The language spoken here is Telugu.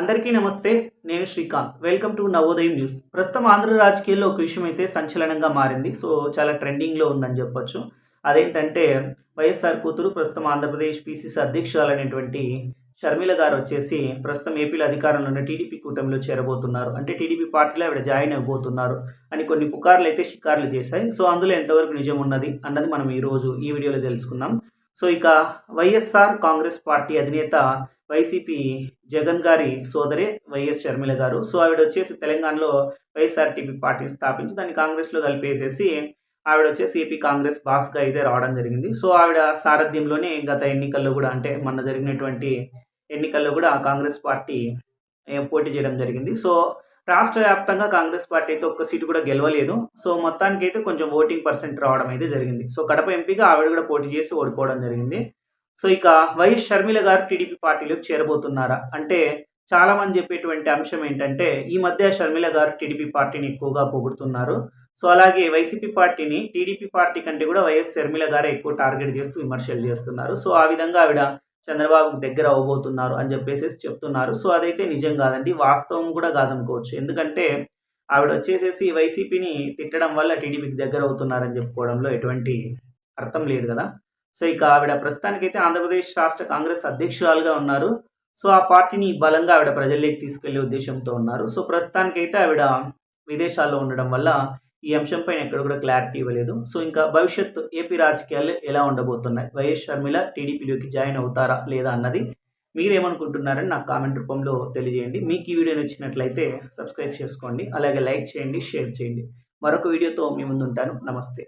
అందరికీ నమస్తే నేను Srikanth. Welcome to Navodayam news. ప్రస్తుతం ఆంధ్ర రాజకీయాల్లో ఒక విషయం అయితే సంచలనంగా మారింది. సో చాలా ట్రెండింగ్లో ఉందని చెప్పొచ్చు. అదేంటంటే వైఎస్ఆర్ కూతురు ప్రస్తుతం ఆంధ్రప్రదేశ్ పీసీసీ అధ్యక్షురాలైనటువంటి షర్మిల గారు వచ్చేసి ప్రస్తుతం ఏపీలో అధికారంలో ఉన్న టీడీపీ కూటమిలో చేరబోతున్నారు. అంటే టీడీపీ పార్టీలో ఆవిడ జాయిన్ అయిపోతున్నారు అని కొన్ని పుకార్లు అయితే షికార్లు చేశాయి. సో అందులో ఎంతవరకు నిజం ఉన్నది అన్నది మనం ఈరోజు ఈ వీడియోలో తెలుసుకుందాం. సో ఇక వైఎస్ఆర్ కాంగ్రెస్ పార్టీ అధినేత వైసీపీ జగన్ గారి సోదరి వైఎస్ షర్మిల గారు. సో ఆవిడ వచ్చేసి తెలంగాణలో వైఎస్ఆర్టీపీ పార్టీని స్థాపించి దాన్ని కాంగ్రెస్లో కలిపేసేసి ఆవిడ వచ్చేసి ఏపీ కాంగ్రెస్ బాస్గా అయితే రావడం జరిగింది. సో ఆవిడ సారథ్యంలోనే గత ఎన్నికల్లో కూడా అంటే మొన్న జరిగినటువంటి ఎన్నికల్లో కూడా కాంగ్రెస్ పార్టీ పోటీ చేయడం జరిగింది. సో రాష్ట్ర వ్యాప్తంగా కాంగ్రెస్ పార్టీ అయితే ఒక్క సీటు కూడా గెలవలేదు. సో మొత్తానికి అయితే కొంచెం ఓటింగ్ పర్సెంట్ రావడం అయితే జరిగింది. సో కడప ఎంపీగా ఆవిడ కూడా పోటీ చేసి ఓడిపోవడం జరిగింది. సో ఇక వైఎస్ షర్మిల గారు టీడీపీ పార్టీలోకి చేరబోతున్నారా? అంటే చాలామంది చెప్పేటువంటి అంశం ఏంటంటే ఈ మధ్య షర్మిల గారు టీడీపీ పార్టీని ఎక్కువగా పొగుడుతున్నారు. సో అలాగే వైసీపీ పార్టీని టీడీపీ పార్టీ కంటే కూడా వైఎస్ షర్మిల గారే ఎక్కువ టార్గెట్ చేస్తూ విమర్శలు చేస్తున్నారు. సో ఆ విధంగా ఆవిడ చంద్రబాబుకు దగ్గర అవ్వబోతున్నారు అని చెప్పేసి చెప్తున్నారు. సో అదైతే నిజం కాదండి వాస్తవం కూడా కాదనుకోవచ్చు. ఎందుకంటే ఆవిడ వచ్చేసేసి వైసీపీని తిట్టడం వల్ల టీడీపీకి దగ్గర అవుతున్నారని చెప్పుకోవడంలో ఎటువంటి అర్థం లేదు కదా. సో ఇక ఆవిడ ప్రస్తుతానికైతే ఆంధ్రప్రదేశ్ రాష్ట్ర కాంగ్రెస్ అధ్యక్షురాలుగా ఉన్నారు. సో ఆ పార్టీని బలంగా ఆవిడ ప్రజల్లోకి తీసుకెళ్ళే ఉద్దేశంతో ఉన్నారు. సో ప్రస్తుతానికైతే ఆవిడ విదేశాల్లో ఉండడం వల్ల ఈ అంశంపైన ఎక్కడ కూడా క్లారిటీ ఇవ్వలేదు. సో ఇంకా భవిష్యత్తు ఏపీ రాజకీయాలు ఎలా ఉండబోతున్నాయి? వైఎస్ షర్మిల టీడీపీలోకి జాయిన్ అవుతారా లేదా అన్నది మీరేమనుకుంటున్నారని నాకు కామెంట్ రూపంలో తెలియజేయండి. మీకు ఈ వీడియో నచ్చినట్లయితే సబ్స్క్రైబ్ చేసుకోండి. అలాగే లైక్ చేయండి షేర్ చేయండి. మరొక వీడియోతో మీ ముందు ఉంటాను నమస్తే.